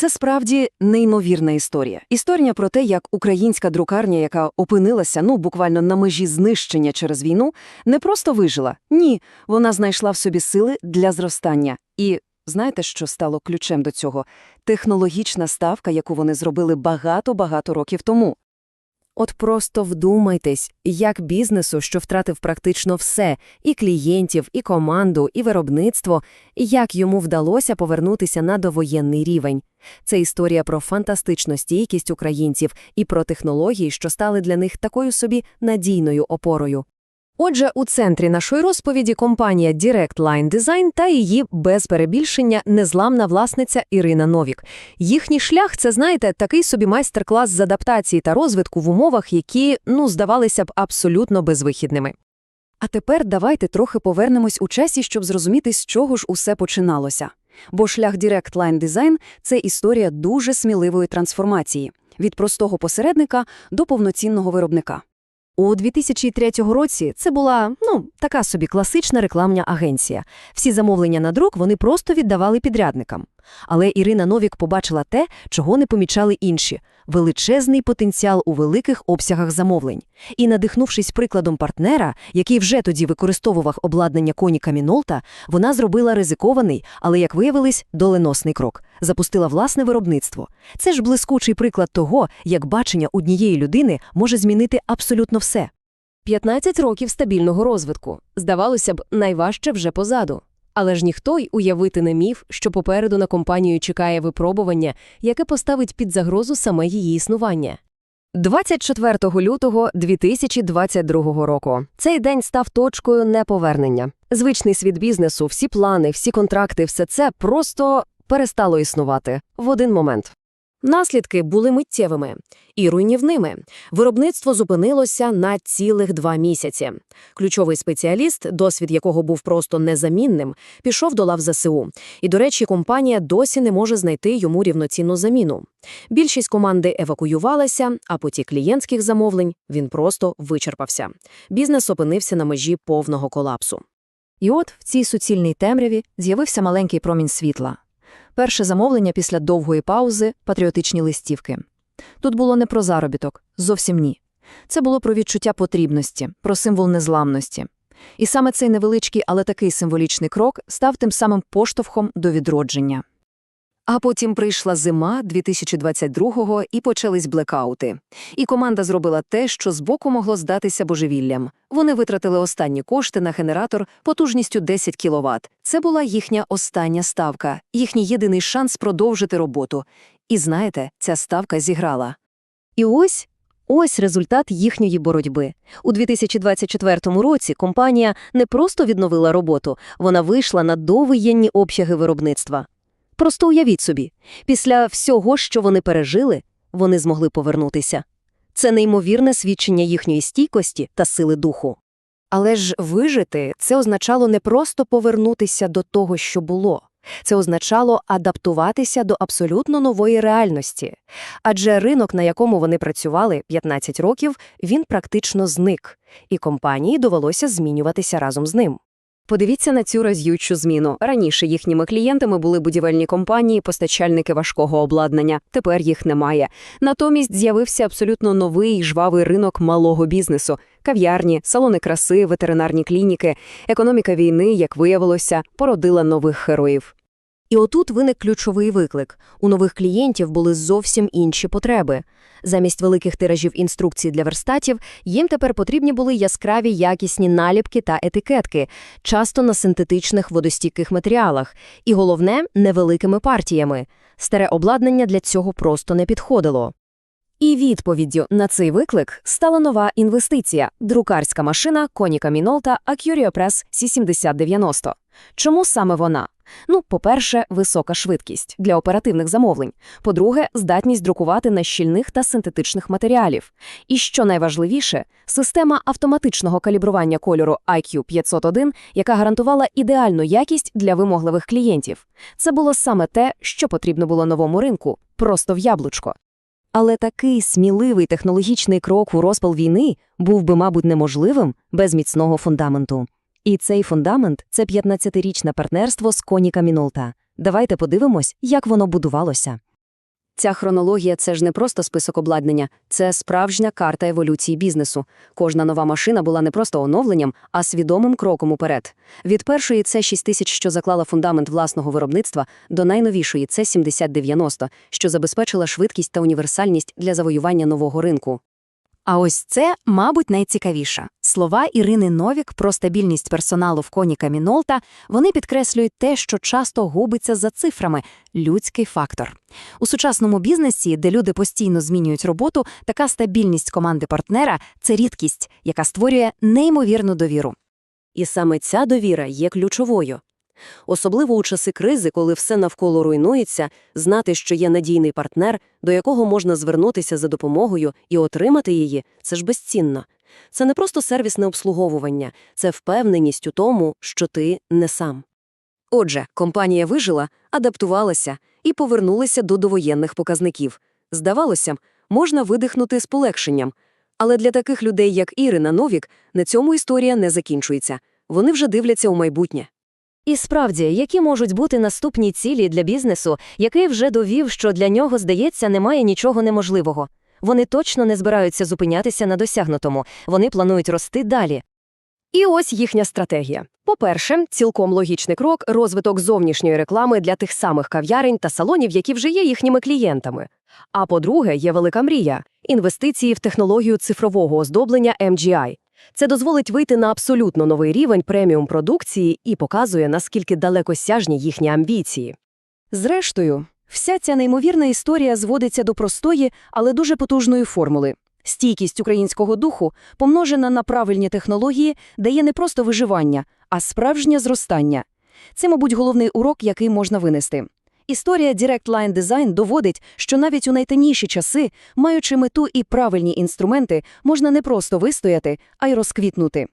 Це справді неймовірна історія. Історія про те, як українська друкарня, яка опинилася ну буквально на межі знищення через війну, не просто вижила. Ні, вона знайшла в собі сили для зростання. І знаєте, що стало ключем до цього? Технологічна ставка, яку вони зробили багато-багато років тому. От просто вдумайтесь, як бізнесу, що втратив практично все – і клієнтів, і команду, і виробництво, як йому вдалося повернутися на довоєнний рівень. Це історія про фантастичну стійкість українців і про технології, що стали для них такою собі надійною опорою. Отже, у центрі нашої розповіді компанія Direct Line Design та її, без перебільшення, незламна власниця Ірина Новік. Їхній шлях – це, знаєте, такий собі майстер-клас з адаптації та розвитку в умовах, які, ну, здавалися б, абсолютно безвихідними. А тепер давайте трохи повернемось у часі, щоб зрозуміти, з чого ж усе починалося. Бо шлях Direct Line Design – це історія дуже сміливої трансформації – від простого посередника до повноцінного виробника. У 2003 році це була, ну, така собі класична рекламна агенція. Всі замовлення на друк вони просто віддавали підрядникам. Але Ірина Новік побачила те, чого не помічали інші – величезний потенціал у великих обсягах замовлень. І, надихнувшись прикладом партнера, який вже тоді використовував обладнання коніка Мінолта, вона зробила ризикований, але, як виявилось, доленосний крок – запустила власне виробництво. Це ж блискучий приклад того, як бачення однієї людини може змінити абсолютно все. 15 років стабільного розвитку. Здавалося б, найважче вже позаду. Але ж ніхто й уявити не міг, що попереду на компанію чекає випробування, яке поставить під загрозу саме її існування. 24 лютого 2022 року. Цей день став точкою неповернення. Звичний світ бізнесу, всі плани, всі контракти, все це просто перестало існувати в один момент. Наслідки були миттєвими і руйнівними. Виробництво зупинилося на цілих два місяці. Ключовий спеціаліст, досвід якого був просто незамінним, пішов до лав ЗСУ. І, до речі, компанія досі не може знайти йому рівноцінну заміну. Більшість команди евакуювалася, а потік клієнтських замовлень він просто вичерпався. Бізнес опинився на межі повного колапсу. І от в цій суцільній темряві з'явився маленький промінь світла. Перше замовлення після довгої паузи – патріотичні листівки. Тут було не про заробіток, зовсім ні. Це було про відчуття потрібності, про символ незламності. І саме цей невеличкий, але такий символічний крок став тим самим поштовхом до відродження. А потім прийшла зима 2022-го і почались блекаути. І команда зробила те, що збоку могло здатися божевіллям. Вони витратили останні кошти на генератор потужністю 10 кВт. Це була їхня остання ставка, їхній єдиний шанс продовжити роботу. І знаєте, ця ставка зіграла. І ось ось результат їхньої боротьби. У 2024 році компанія не просто відновила роботу, вона вийшла на довоєнні обсяги виробництва. Просто уявіть собі, після всього, що вони пережили, вони змогли повернутися. Це неймовірне свідчення їхньої стійкості та сили духу. Але ж вижити це означало не просто повернутися до того, що було. Це означало адаптуватися до абсолютно нової реальності. Адже ринок, на якому вони працювали 15 років, він практично зник, і компанії довелося змінюватися разом з ним. Подивіться на цю разючу зміну. Раніше їхніми клієнтами були будівельні компанії, постачальники важкого обладнання. Тепер їх немає. Натомість з'явився абсолютно новий жвавий ринок малого бізнесу: кав'ярні, салони краси, ветеринарні клініки. Економіка війни, як виявилося, породила нових героїв. І отут виник ключовий виклик. У нових клієнтів були зовсім інші потреби. Замість великих тиражів інструкцій для верстатів їм тепер потрібні були яскраві якісні наліпки та етикетки, часто на синтетичних водостійких матеріалах, і головне невеликими партіями. Старе обладнання для цього просто не підходило. І відповіддю на цей виклик стала нова інвестиція – друкарська машина Konica Minolta AcurioPress C7090. Чому саме вона? Ну, по-перше, висока швидкість для оперативних замовлень. По-друге, здатність друкувати на щільних та синтетичних матеріалів. І що найважливіше, система автоматичного калібрування кольору IQ501, яка гарантувала ідеальну якість для вимогливих клієнтів. Це було саме те, що потрібно було новому ринку, просто в яблучко. Але такий сміливий технологічний крок у розпал війни був би, мабуть, неможливим без міцного фундаменту. І цей фундамент – це 15-річне партнерство з Коніка Мінолта. Давайте подивимось, як воно будувалося. Ця хронологія – це ж не просто список обладнання, це справжня карта еволюції бізнесу. Кожна нова машина була не просто оновленням, а свідомим кроком уперед. Від першої C6000, що заклала фундамент власного виробництва, до найновішої C7090, що забезпечила швидкість та універсальність для завоювання нового ринку. А ось це, мабуть, найцікавіше. Слова Ірини Новік про стабільність персоналу в коні Камінолта, вони підкреслюють те, що часто губиться за цифрами – людський фактор. У сучасному бізнесі, де люди постійно змінюють роботу, така стабільність команди партнера – це рідкість, яка створює неймовірну довіру. І саме ця довіра є ключовою. Особливо у часи кризи, коли все навколо руйнується, знати, що є надійний партнер, до якого можна звернутися за допомогою і отримати її, це ж безцінно. Це не просто сервісне обслуговування, це впевненість у тому, що ти не сам. Отже, компанія вижила, адаптувалася і повернулася до довоєнних показників. Здавалося можна видихнути з полегшенням. Але для таких людей, як Ірина Новік, на цьому історія не закінчується. Вони вже дивляться у майбутнє. І справді, які можуть бути наступні цілі для бізнесу, який вже довів, що для нього, здається, немає нічого неможливого. Вони точно не збираються зупинятися на досягнутому, вони планують рости далі. І ось їхня стратегія. По-перше, цілком логічний крок – розвиток зовнішньої реклами для тих самих кав'ярень та салонів, які вже є їхніми клієнтами. А по-друге, є велика мрія – інвестиції в технологію цифрового оздоблення MGI. Це дозволить вийти на абсолютно новий рівень преміум-продукції і показує, наскільки далекосяжні їхні амбіції. Зрештою, вся ця неймовірна історія зводиться до простої, але дуже потужної формули. Стійкість українського духу, помножена на правильні технології, дає не просто виживання, а справжнє зростання. Це, мабуть, головний урок, який можна винести. Історія Direct Line Design доводить, що навіть у найтемніші часи, маючи мету і правильні інструменти, можна не просто вистояти, а й розквітнути.